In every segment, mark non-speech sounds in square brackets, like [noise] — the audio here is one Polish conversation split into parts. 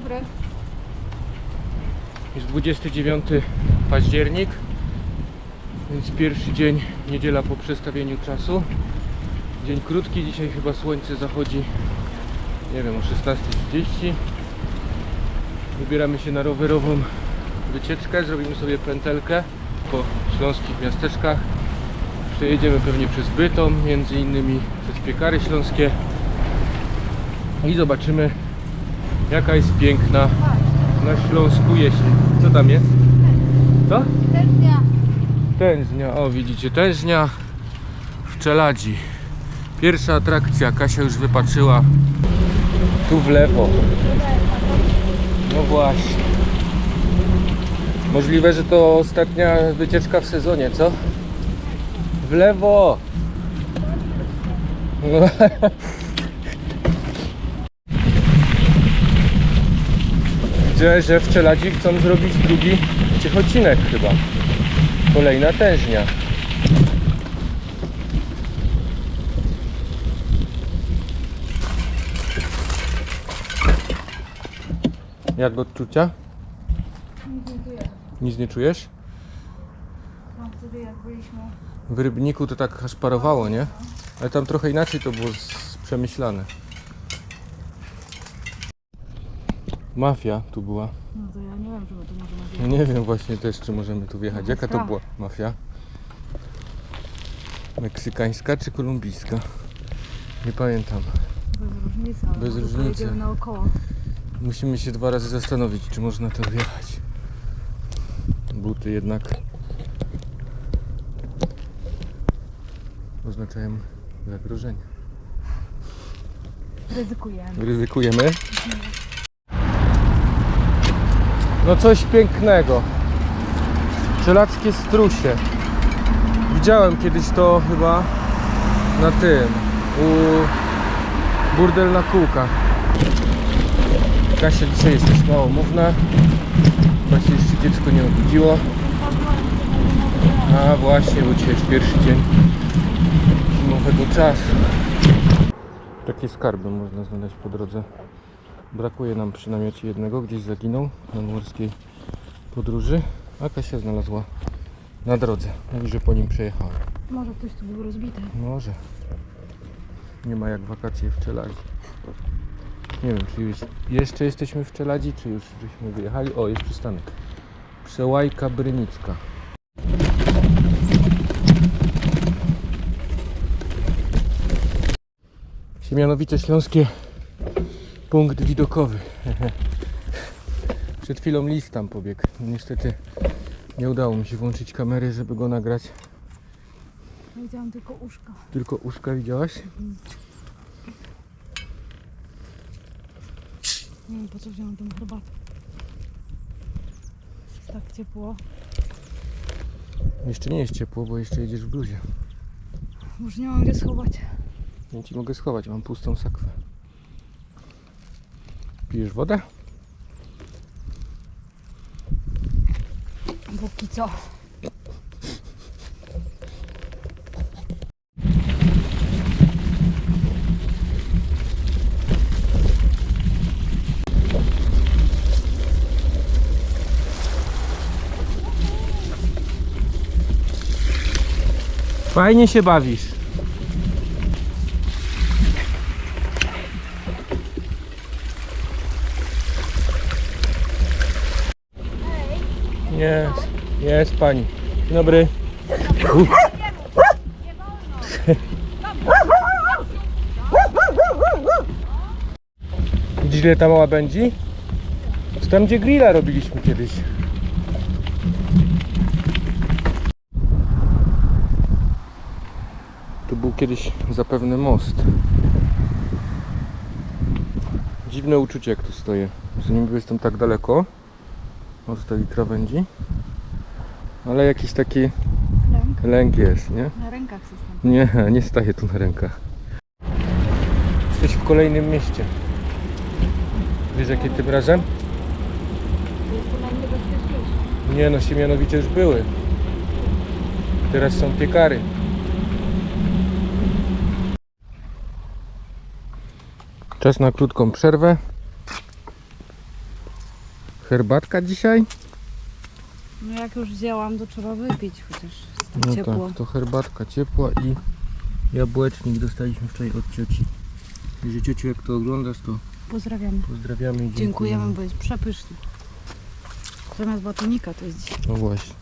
dobry. Jest 29 październik, więc pierwszy dzień, niedziela po przestawieniu czasu. Dzień krótki, dzisiaj chyba słońce zachodzi, nie wiem, o 16.30. Wybieramy się na rowerową wycieczkę, zrobimy sobie pętelkę po śląskich miasteczkach. Przejedziemy pewnie przez Bytom, między innymi przez Piekary Śląskie i zobaczymy jaka jest piękna na Śląsku jesień. Co tam jest? Co? Tętnia. Tężnia, o widzicie, tężnia w Czeladzi. Pierwsza atrakcja, Kasia już wypatrzyła. Tu w lewo. No właśnie. Możliwe, że to ostatnia wycieczka w sezonie, co? W lewo! [laughs] [laughs] Widzę, że w Czeladzi chcą zrobić drugi Ciechocinek chyba. Kolejna tężnia. Jak odczucia? Nic nie czujesz? No wtedy jak byliśmy. W Rybniku to tak aż parowało, nie? Ale tam trochę inaczej to było z- przemyślane. Mafia tu była. No to ja nie wiem, czy my tu możemy wjechać. nie wiem właśnie też, czy możemy tu wjechać. Jaka to była mafia? Meksykańska czy kolumbijska? Nie pamiętam. Bez różnicy, ale Bez może różnicy. pojedziemy naokoło. Musimy się dwa razy zastanowić, czy można to wjechać. Buty jednak oznaczają zagrożenie. Ryzykujemy. Ryzykujemy. No coś pięknego. Czelackie strusie. Widziałem kiedyś to chyba na tym. U burdel na kółkach. Kasia dzisiaj jest też małomówna. Chyba się jeszcze dziecko nie obudziło. A właśnie, bo dzisiaj jest pierwszy dzień zimowego czasu. Takie skarby można znaleźć po drodze. Brakuje nam przy namiocie jednego, gdzieś zaginął na morskiej podróży, a Kasia znalazła na drodze. Mówi, że po nim przejechała. Może ktoś tu był rozbity. Może. Nie ma jak wakacje w Czeladzi. Nie wiem, czy już jeszcze jesteśmy w Czeladzi, czy już żeśmy wyjechali. O, jest przystanek. Przełajka Brynicka. Siemianowice Śląskie. Punkt widokowy. Przed chwilą list tam pobiegł. Niestety nie udało mi się włączyć kamery, żeby go nagrać. Widziałam tylko uszka. Tylko uszka widziałaś? Nie wiem po co wziąłam tą herbatę. Jest tak ciepło. Jeszcze nie jest ciepło, bo jeszcze jedziesz w bluzie. Już nie mam gdzie schować. Nie ci mogę schować, mam pustą sakwę. Pijesz wodę? Póki co. Fajnie się bawisz. Jest, pani. Dzień dobry. Widzisz ile ta mała będzie? To tam gdzie grilla robiliśmy kiedyś. Tu był kiedyś zapewne most. Dziwne uczucie jak tu stoję. Że niby jestem tak daleko od tej krawędzi. Ale jakiś taki Lęk. lęk jest, nie? Na rękach system. Nie, nie staję tu na rękach. Jesteś w kolejnym mieście. Wiesz jakie tym razem? Nie no, Siemianowice już były. Teraz są piekary. Czas na krótką przerwę. Herbatka dzisiaj? No jak już wzięłam, to trzeba wypić chociaż No ciepło. tak, to herbatka ciepła i jabłecznik dostaliśmy wczoraj od cioci. Jeżeli ciociu jak to oglądasz, to Pozdrawiamy. pozdrawiamy i Dziękujemy, bo jest przepyszny. Zamiast batonika to jest dzisiaj. No właśnie.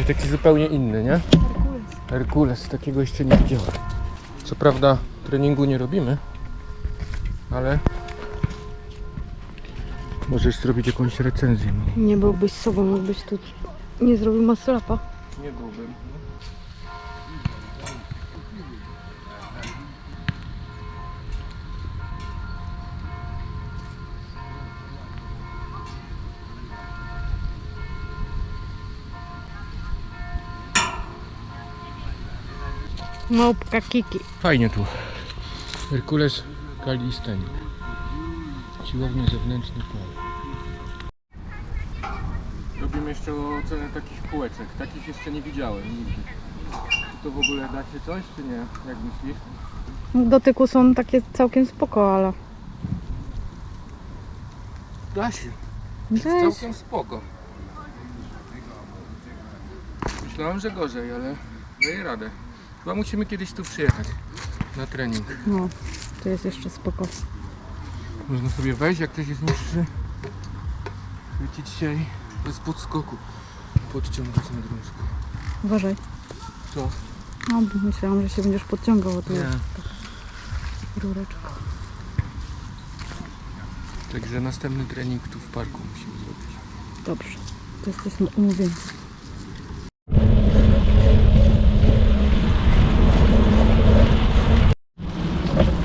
I taki zupełnie inny, nie? Herkules. Herkules, takiego jeszcze nie widziałem. Co prawda treningu nie robimy, ale możesz zrobić jakąś recenzję. Nie byłbyś sobą, jakbyś tu nie zrobił maslapa. Nie byłbym. Małpka Kiki. Fajnie tu. Herkules Kalistenik. Siłownie zewnętrzny plan. Robimy jeszcze ocenę takich kółeczek. Takich jeszcze nie widziałem nigdy. Czy to w ogóle da się coś, czy nie? Jak myślisz? W dotyku są takie całkiem spoko, ale... Da się. Weź. Całkiem spoko. Myślałem, że gorzej, ale daję radę. Chyba musimy kiedyś tu przyjechać na trening. No, to jest jeszcze spoko. Można sobie wejść, jak ktoś jest niższy. Się i bez podskoku podciągać na drążku. Uważaj. Co? No, bo myślałam, że się będziesz podciągał, bo tu Nie. jest rureczka. Także następny trening tu w parku musimy zrobić. Dobrze, to jesteśmy umówieni.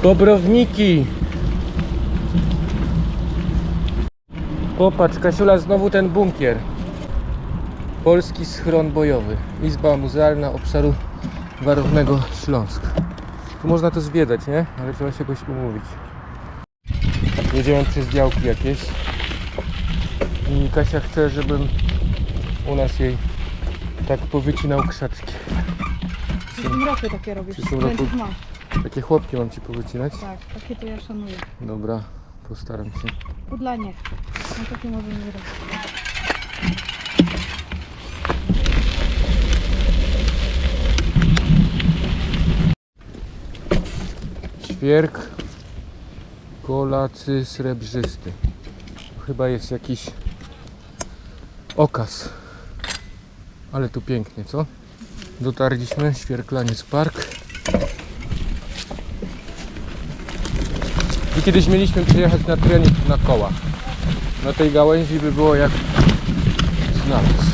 Bobrowniki! Popatrz, Kasiula, znowu ten bunkier. Polski schron bojowy. Izba Muzealna Obszaru Warownego Śląsk. Tu można to zwiedzać, nie? Ale trzeba się jakoś umówić. Jedziemy przez działki jakieś. I Kasia chce, żebym u nas jej tak powycinał krzaczki. W tym roku takie robisz. W tym roku. Takie chłopki mam ci powycinać? Tak, takie to ja szanuję. Dobra, postaram się. Pudlanie. No takie może nie robić. Ćwierk kolacy srebrzysty. Chyba jest jakiś okaz. Ale tu pięknie, co? Dotarliśmy, Świerklaniec Park. Kiedyś mieliśmy przyjechać na trening na kołach. Na tej gałęzi by było jak znalazł.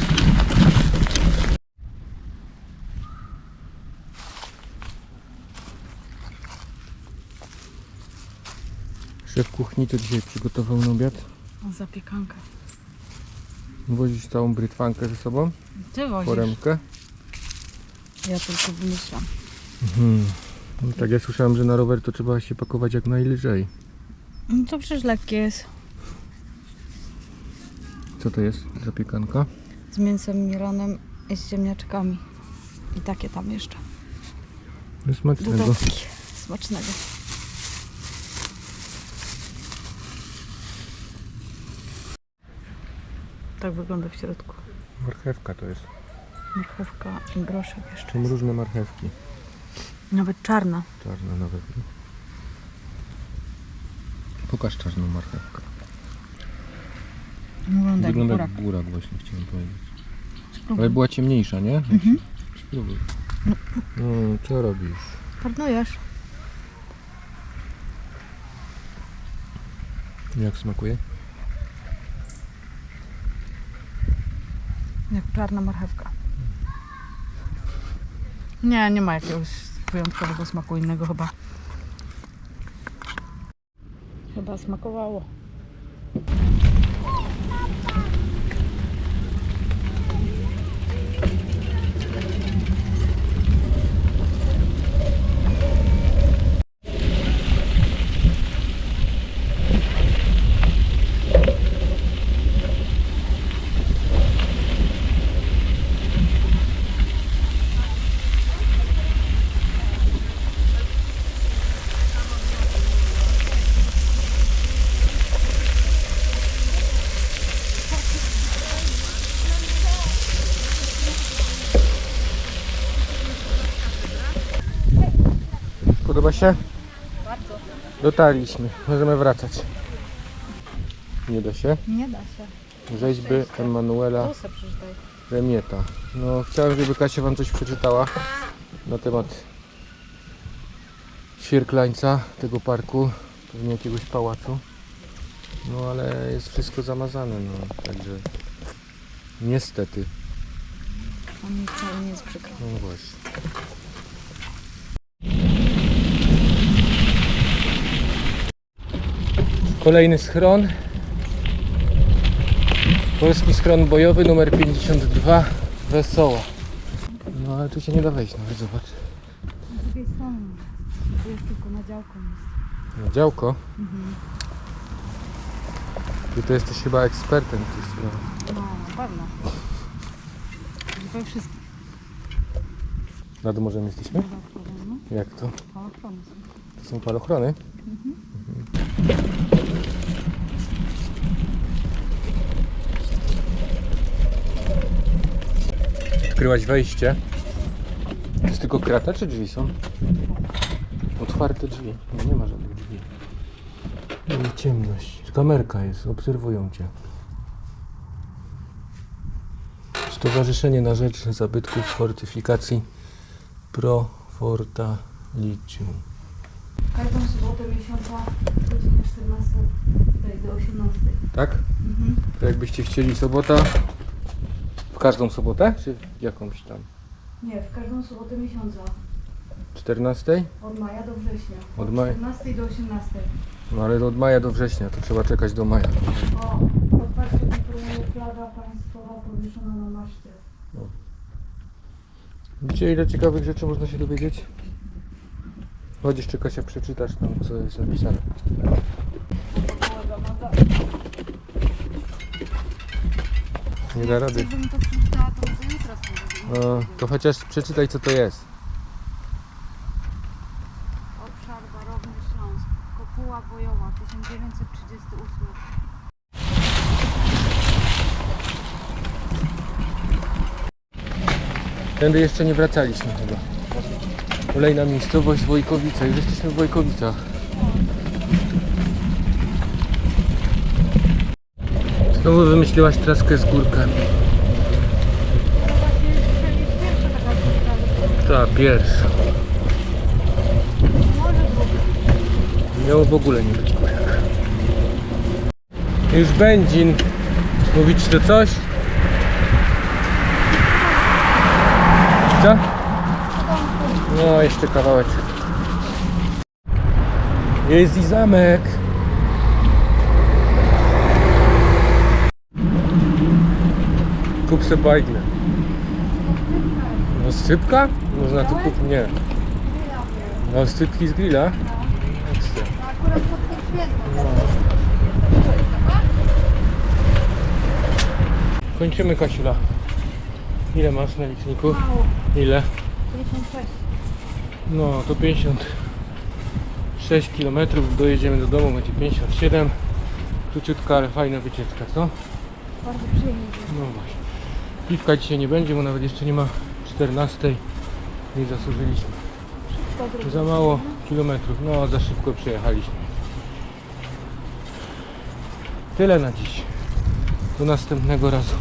Szef kuchni to dzisiaj przygotował na obiad. Zapiekanka. Wozisz całą brytwankę ze sobą, Ty wozisz. foremkę. Ja tylko wymyślam. Mhm. No tak, ja słyszałem, że na rower to trzeba się pakować jak najlżej. No to przecież lekkie jest. Co to jest? Zapiekanka? Z mięsem mielonym i z ziemniaczkami. I takie tam jeszcze. No Smacznego. Dodatki. Smacznego. Tak wygląda w środku. Marchewka to jest. Marchewka i groszek jeszcze. Są różne marchewki. Nawet czarna. Czarna nawet. nie? Pokaż czarną marchewkę. Wygląda jak Wygląda burak. jak burak właśnie chciałem powiedzieć. Spróbuj. Ale była ciemniejsza, nie? Mhm. Spróbuj. No, co robisz? Marnujesz. Jak smakuje? Jak czarna marchewka. Nie, nie ma jakiegoś wyjątkowego smaku innego chyba. Chyba smakowało. Się? Bardzo. Dotarliśmy. Możemy wracać. Nie da się. Nie da się. Rzeźby Emanuela. Remieta. No, chciałem, żeby Kasia Wam coś przeczytała na temat świerklańca tego parku, pewnie jakiegoś pałacu. No, ale jest wszystko zamazane, no, także niestety. A mi wcale nie jest przykro. No właśnie. Kolejny schron. Polski schron bojowy numer 52 Wesoła. No ale tu się nie da wejść nawet, zobacz. Z drugiej strony. Tu jest tylko na działką. Na działko. Mhm. Ty to jesteś chyba ekspertem w tych sprawach. No, na pewno. We wszystkich. Nad morzem jesteśmy? Falochrony, Jak to? no. Falochrony są. To są falochrony? Odkryłaś wejście. To jest tylko krata, czy drzwi są? Otwarte drzwi. No, nie ma żadnych drzwi. I ciemność. Kamerka jest, obserwują cię. Stowarzyszenie na rzecz zabytków fortyfikacji Pro Forta Licium. Każdą sobotę miesiąca godzinie 14 tutaj do 18. Tak? Mhm. To jakbyście chcieli sobota. W każdą sobotę? Czy jakąś tam? Nie, w każdą sobotę miesiąca. 14? Od maja do września. Od maja. 14 do 18. No ale od maja do września, to trzeba czekać do maja. O, otwarcie informuje flaga państwowa powieszona na maszcie. Widzicie ile ciekawych rzeczy można się dowiedzieć? Chodź jeszcze Kasia przeczytasz tam co jest napisane. Nie da rady. Gdybym to przeczytała, to by jutro spróbowała. No, to chociaż przeczytaj co to jest. Obszar Barowny Śląsk. Kopuła bojowa 1938. Tędy jeszcze nie wracaliśmy chyba. Kolejna miejscowość Wojkowice. Już jesteśmy w Wojkowicach. Znowu wymyśliłaś traskę z górkami. Ta pierwsza. Miało w ogóle nie być górek. Już Będzin. Mówić to coś? Co? No, jeszcze kawałek. Jest i zamek. Kup se bajgle. No sypka? Można tu kupić. Nie. No sypki z grilla? Akurat pod tym. Kończymy Kasiula. Ile masz na liczniku? Mało. Ile? 56. No to 56 km dojedziemy do domu, będzie 57 Króciutka, ale fajna wycieczka, co? Bardzo przyjemnie. No właśnie Piwka dzisiaj nie będzie, bo nawet jeszcze nie ma 14 Nie zasłużyliśmy. Za mało kilometrów, no za szybko przyjechaliśmy Tyle na dziś. Do następnego razu